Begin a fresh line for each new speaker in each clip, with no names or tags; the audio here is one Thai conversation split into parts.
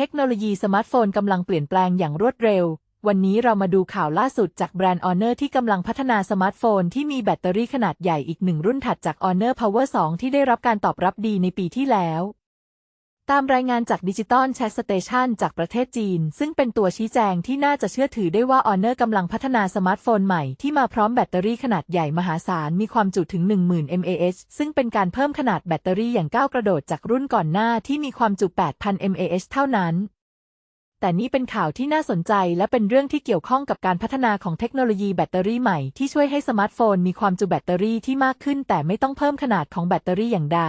เทคโนโลยีสมาร์ทโฟนกำลังเปลี่ยนแปลงอย่างรวดเร็ว วันนี้เรามาดูข่าวล่าสุดจากแบรนด์ Honor ที่กำลังพัฒนาสมาร์ทโฟนที่มีแบตเตอรี่ขนาดใหญ่อีกหนึ่งรุ่นถัดจาก Honor Power 2 ที่ได้รับการตอบรับดีในปีที่แล้ว ตามรายงานจากดิจิตอลแชทสเตชันจากประเทศจีน ซึ่งเป็นตัวชี้แจงที่น่าจะเชื่อถือได้ว่า Honor กำลังพัฒนาสมาร์ทโฟนใหม่ที่มาพร้อมแบตเตอรี่ขนาดใหญ่มหาศาล มีความจุถึง 10,000 mAh ซึ่งเป็นการเพิ่มขนาดแบตเตอรี่อย่างก้าวกระโดดจากรุ่นก่อนหน้าที่มีความจุ 8,000 mAh เท่านั้น แต่นี่เป็นข่าวที่น่าสนใจและเป็นเรื่องที่เกี่ยวข้องกับการพัฒนาของเทคโนโลยีแบตเตอรี่ใหม่ที่ช่วยให้สมาร์ทโฟนมีความจุแบตเตอรี่ที่มากขึ้น แต่ไม่ต้องเพิ่มขนาดของแบตเตอรี่อย่างใด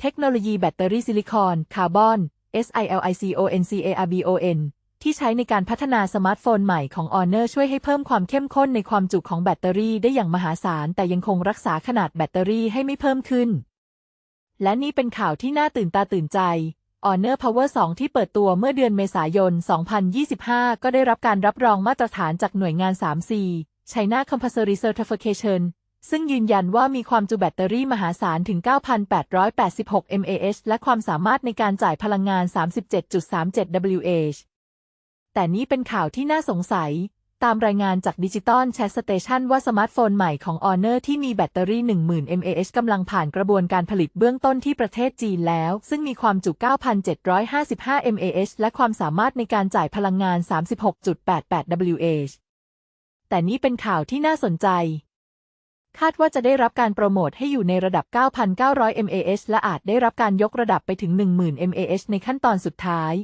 เทคโนโลยีแบตเตอรี่ซิลิคอน คาร์บอน SiLiConCarbon ที่ใช้ในการพัฒนาสมาร์ทโฟนใหม่ของ Honor ช่วยให้เพิ่มความเข้มข้นในความจุของแบตเตอรี่ได้อย่างมหาศาล แต่ยังคงรักษาขนาดแบตเตอรี่ให้ไม่เพิ่มขึ้น และนี่เป็นข่าวที่น่าตื่นตาตื่นใจ Honor Power 2 ที่เปิดตัวเมื่อเดือนเมษายน 2025 ก็ได้รับการรับรองมาตรฐานจากหน่วยงาน 3C China Compulsory Certification ซึ่งยืนยันว่ามีความจุแบตเตอรี่มหาศาลถึง 9,886 mAh และความสามารถในการจ่ายพลังงาน 37.37 wh แต่นี้เป็นข่าวที่น่าสงสัย ตามรายงานจากดิจิตอลแชทสเตชันว่าสมาร์ทโฟนใหม่ของ Honor ที่มีแบตเตอรี่ 10,000 mAh กำลังผ่านกระบวนการผลิตเบื้องต้นที่ประเทศจีนแล้ว ซึ่งมีความจุ 9,755 mAh และความสามารถในการจ่ายพลังงาน 36.88 wh แต่นี้เป็นข่าวที่น่าสนใจ คาดว่าจะได้รับการโปรโมทให้อยู่ในระดับ 9,900 mAh และอาจได้รับการยกระดับไปถึง 10,000 mAh ในขั้นตอนสุดท้าย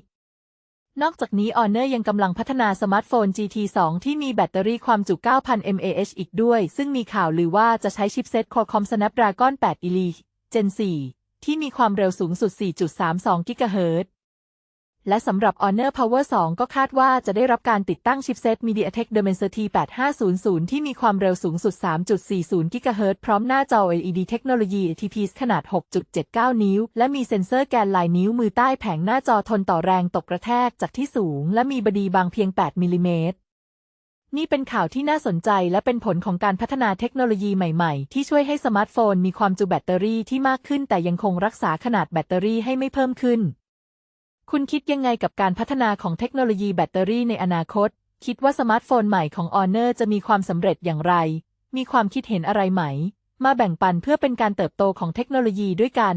นอกจากนี้ Honor ยังกำลังพัฒนาสมาร์ทโฟน GT2 ที่มีแบตเตอรี่ความจุ 9,000 mAh อีกด้วย ซึ่งมีข่าวลือว่าจะใช้ชิปเซ็ต Qualcomm Snapdragon 8 Elite Gen 4ที่มีความเร็วสูงสุด 4.32 GHz และสำหรับ Honor Power 2 ก็คาดว่าจะได้รับการติดตั้งชิปเซต MediaTek Dimensity 8500 ที่มีความเร็วสูงสุด 3.40 GHz พร้อมหน้าจอ LED เทคโนโลยี IPS ขนาด 6.79 นิ้ว และมีเซ็นเซอร์แกนลายนิ้วมือใต้แผงหน้าจอทนต่อแรงตกกระแทกจากที่สูง และมีบดีบางเพียง 8 มิลลิเมตรนี่เป็นข่าวที่น่าสนใจและเป็นผลของการพัฒนาเทคโนโลยีใหม่ๆ ที่ช่วยให้สมาร์ทโฟนมีความจุแบตเตอรี่ที่มากขึ้นแต่ยังคงรักษาขนาดแบตเตอรี่ให้ไม่เพิ่มขึ้น คุณคิดยังไงกับการพัฒนาของเทคโนโลยีแบตเตอรี่ในอนาคต คิดว่าสมาร์ทโฟนใหม่ของ Honor จะมีความสำเร็จอย่างไร มีความคิดเห็นอะไรไหม มาแบ่งปันเพื่อเป็นการเติบโตของเทคโนโลยีด้วยกัน